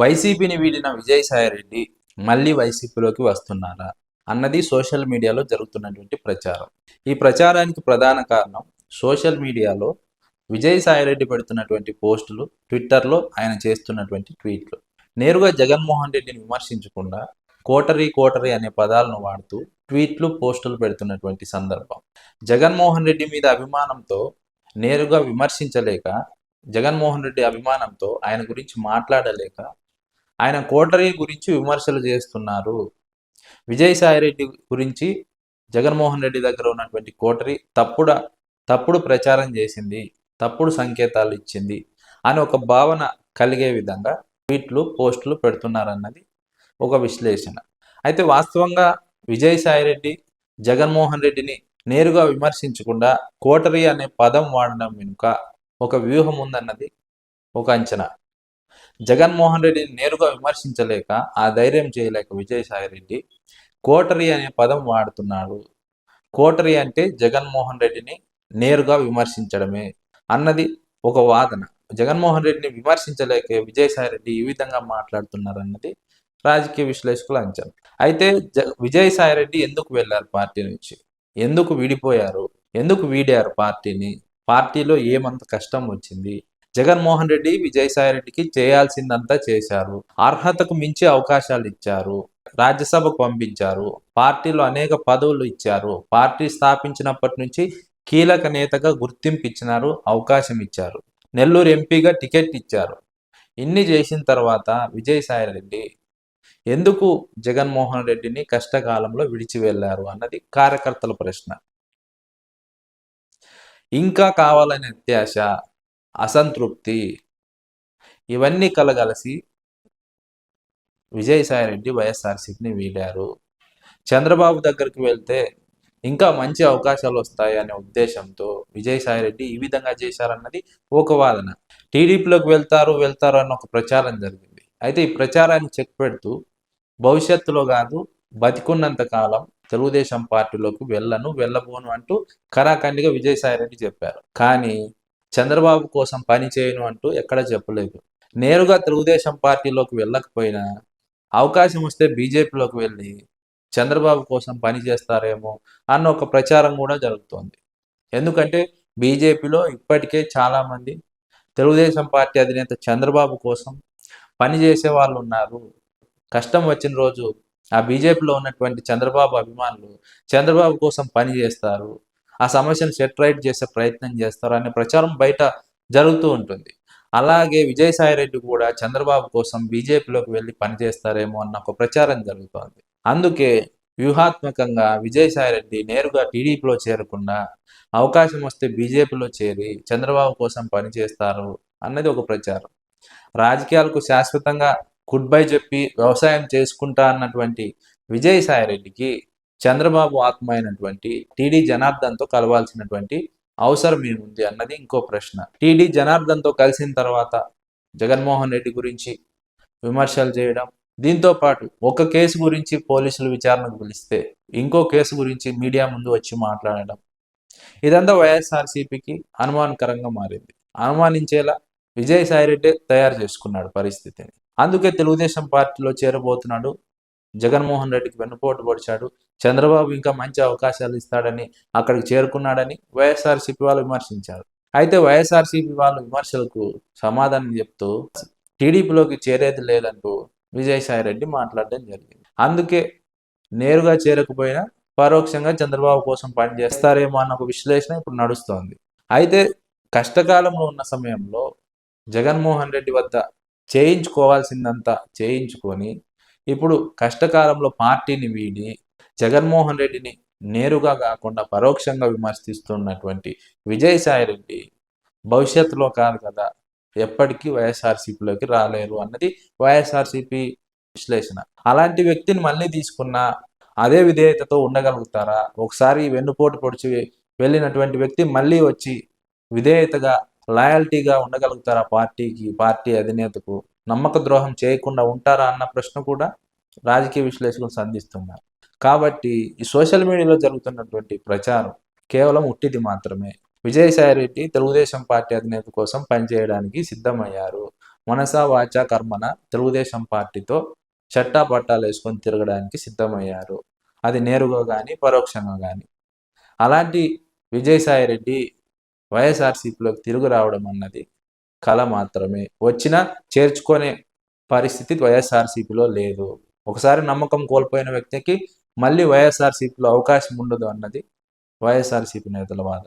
వైసీపీని వీడిన విజయసాయిరెడ్డి మళ్ళీ వైసీపీలోకి వస్తున్నారా అన్నది సోషల్ మీడియాలో జరుగుతున్నటువంటి ప్రచారం. ఈ ప్రచారానికి ప్రధాన కారణం సోషల్ మీడియాలో విజయసాయిరెడ్డి పెడుతున్నటువంటి పోస్టులు ట్విట్టర్లో ఆయన చేస్తున్నటువంటి ట్వీట్లు. నేరుగా జగన్మోహన్ రెడ్డిని విమర్శించకుండా కోటరీ కోటరీ అనే పదాలను వాడుతూ ట్వీట్లు పోస్టులు పెడుతున్నటువంటి సందర్భం. జగన్మోహన్ రెడ్డి మీద అభిమానంతో నేరుగా విమర్శించలేక జగన్మోహన్ రెడ్డి అభిమానంతో ఆయన గురించి మాట్లాడలేక ఆయన కోటరీ గురించి విమర్శలు చేస్తున్నారు. విజయసాయి రెడ్డి గురించి జగన్మోహన్ రెడ్డి దగ్గర ఉన్నటువంటి కోటరీ తప్పుడు తప్పుడు ప్రచారం చేసింది తప్పుడు సంకేతాలు ఇచ్చింది అని ఒక భావన కలిగే విధంగా ట్వీట్లు పోస్టులు పెడుతున్నారన్నది ఒక విశ్లేషణ. అయితే వాస్తవంగా విజయసాయి రెడ్డి జగన్మోహన్ రెడ్డిని నేరుగా విమర్శించకుండా కోటరీ అనే పదం వాడడం వెనుక ఒక వ్యూహం ఉందన్నది ఒక అంచనా. జగన్మోహన్ రెడ్డిని నేరుగా విమర్శించలేక ఆ ధైర్యం చేయలేక విజయసాయి రెడ్డి కోటరీ అనే పదం వాడుతున్నాడు. కోటరీ అంటే జగన్మోహన్ రెడ్డిని నేరుగా విమర్శించడమే అన్నది ఒక వాదన. జగన్మోహన్ రెడ్డిని విమర్శించలేక విజయసాయి రెడ్డి ఈ విధంగా మాట్లాడుతున్నారు అన్నది రాజకీయ విశ్లేషకుల అంచనా. అయితే జ విజయసాయిరెడ్డి ఎందుకు వెళ్ళారు పార్టీ నుంచి? ఎందుకు విడిపోయారు? ఎందుకు వీడారు పార్టీని? పార్టీలో ఏమంత కష్టం వచ్చింది? జగన్మోహన్ రెడ్డి విజయసాయి రెడ్డికి చేయాల్సిందంతా చేశారు. అర్హతకు మించి అవకాశాలు ఇచ్చారు. రాజ్యసభకు పంపించారు. పార్టీలో అనేక పదవులు ఇచ్చారు. పార్టీ స్థాపించినప్పటి నుంచి కీలక నేతగా గుర్తింపు ఇచ్చినారు అవకాశం ఇచ్చారు. నెల్లూరు ఎంపీగా టికెట్ ఇచ్చారు. ఇన్ని చేసిన తర్వాత విజయసాయి రెడ్డి ఎందుకు జగన్మోహన్ రెడ్డిని కష్టకాలంలో విడిచి వెళ్ళారు అన్నది కార్యకర్తల ప్రశ్న. ఇంకా కావాలనే అత్యాశ అసంతృప్తి. ఇవన్నీ కలగలిసి విజయసాయిరెడ్డి వైఎస్ఆర్సీపీని వీడారు. చంద్రబాబు దగ్గరికి వెళ్తే ఇంకా మంచి అవకాశాలు వస్తాయి అనే ఉద్దేశంతో విజయసాయిరెడ్డి ఈ విధంగా చేశారన్నది ఒక వాదన. టీడీపీలోకి వెళ్తారు వెళ్తారు అన్న ఒక ప్రచారం జరిగింది. అయితే ఈ ప్రచారాన్ని చెక్ పెడుతూ భవిష్యత్తులో కాదు బతికున్నంత కాలం తెలుగుదేశం పార్టీలోకి వెళ్ళను వెళ్ళబోను అంటూ కరాఖండిగా విజయసాయిరెడ్డి చెప్పారు. కానీ చంద్రబాబు కోసం పని చేయను అంటూ ఎక్కడ చెప్పలేదు. నేరుగా తెలుగుదేశం పార్టీలోకి వెళ్ళకపోయినా అవకాశం వస్తే బీజేపీలోకి వెళ్ళి చంద్రబాబు కోసం పని చేస్తారేమో అన్న ఒక ప్రచారం కూడా జరుగుతోంది. ఎందుకంటే బీజేపీలో ఇప్పటికే చాలామంది తెలుగుదేశం పార్టీ అధినేత చంద్రబాబు కోసం పనిచేసే వాళ్ళు ఉన్నారు. కష్టం వచ్చిన రోజు ఆ బీజేపీలో ఉన్నటువంటి చంద్రబాబు అభిమానులు చంద్రబాబు కోసం పని చేస్తారు. ఆ సమస్యను సెట్ రైట్ చేసే ప్రయత్నం చేస్తారు అనే ప్రచారం బయట జరుగుతూ ఉంటుంది. అలాగే విజయసాయిరెడ్డి కూడా చంద్రబాబు కోసం బీజేపీలోకి వెళ్ళి పనిచేస్తారేమో అన్న ఒక ప్రచారం జరుగుతోంది. అందుకే వ్యూహాత్మకంగా విజయసాయిరెడ్డి నేరుగా టీడీపీలో చేరకుండా అవకాశం వస్తే బీజేపీలో చేరి చంద్రబాబు కోసం పనిచేస్తారు అన్నది ఒక ప్రచారం. రాజకీయాలకు శాశ్వతంగా గుడ్ బై చెప్పి వ్యవసాయం చేసుకుంటా అన్నటువంటి విజయసాయిరెడ్డికి చంద్రబాబు ఆత్మ అయినటువంటి టీడీ జనార్దన్తో కలవాల్సినటువంటి అవసరం ఏముంది అన్నది ఇంకో ప్రశ్న. టీడీ జనార్దన్తో కలిసిన తర్వాత జగన్మోహన్ రెడ్డి గురించి విమర్శలు చేయడం దీంతో పాటు ఒక కేసు గురించి పోలీసులు విచారణకు పిలిస్తే ఇంకో కేసు గురించి మీడియా ముందు వచ్చి మాట్లాడడం. ఇదంతా వైఎస్ఆర్సీపీకి అనుమానకరంగా మారింది. అనుమానించేలా విజయసాయిరెడ్డి తయారు చేసుకున్నాడు పరిస్థితిని. అందుకే తెలుగుదేశం పార్టీలో చేరబోతున్నాడు. జగన్మోహన్ రెడ్డికి వెన్నుపోటు పొడిచాడు. చంద్రబాబు ఇంకా మంచి అవకాశాలు ఇస్తాడని అక్కడికి చేరుకున్నాడని వైఎస్ఆర్సీపీ వాళ్ళు విమర్శించారు. అయితే వైఎస్ఆర్సీపీ వాళ్ళ విమర్శలకు సమాధానం చెప్తూ టీడీపీలోకి చేరేది లేదంటూ విజయసాయిరెడ్డి మాట్లాడడం జరిగింది. అందుకే నేరుగా చేరకపోయినా పరోక్షంగా చంద్రబాబు కోసం పనిచేస్తారేమో అన్న ఒక విశ్లేషణ ఇప్పుడు నడుస్తోంది. అయితే కష్టకాలంలో ఉన్న సమయంలో జగన్మోహన్ రెడ్డి వద్ద చేయించుకోవాల్సిందంతా చేయించుకొని ఇప్పుడు కష్టకాలంలో పార్టీని వీడి జగన్మోహన్ రెడ్డిని నేరుగా కాకుండా పరోక్షంగా విమర్శిస్తున్నటువంటి విజయసాయిరెడ్డి భవిష్యత్తులో కాదు కదా ఎప్పటికీ వైఎస్ఆర్సీపీలోకి రాలేరు అన్నది వైఎస్ఆర్సీపీ విశ్లేషణ. అలాంటి వ్యక్తిని మళ్ళీ తీసుకున్న అదే విధేయతతో ఉండగలుగుతారా? ఒకసారి వెన్నుపోటు పొడిచి వెళ్ళినటువంటి వ్యక్తి మళ్ళీ వచ్చి విధేయతగా లాయల్టీగా ఉండగలుగుతారా పార్టీకి పార్టీ అధినేతకు? నమ్మక ద్రోహం చేయకుండా ఉంటారా అన్న ప్రశ్న కూడా రాజకీయ విశ్లేషకులు సంధిస్తున్నారు. కాబట్టి ఈ సోషల్ మీడియాలో జరుగుతున్నటువంటి ప్రచారం కేవలం ఉట్టిది మాత్రమే. విజయసాయి రెడ్డి తెలుగుదేశం పార్టీ అధినేత కోసం పనిచేయడానికి సిద్ధమయ్యారు. మనసా వాచా కర్మన తెలుగుదేశం పార్టీతో చట్టా పట్టాలు వేసుకొని తిరగడానికి సిద్ధమయ్యారు. అది నేరుగా కానీ పరోక్షంగా కానీ అలాంటి విజయసాయి రెడ్డి వైఎస్ఆర్సీపీలోకి తిరుగు రావడం అన్నది కళ మాత్రమే. వచ్చిన చేర్చుకునే పరిస్థితి వైఎస్ఆర్సీపీలో లేదు. ఒకసారి నమ్మకం కోల్పోయిన వ్యక్తికి మళ్ళీ వైఎస్ఆర్సీపీలో అవకాశం ఉండదు అన్నది వైఎస్ఆర్సీపీ నేతల వాదన.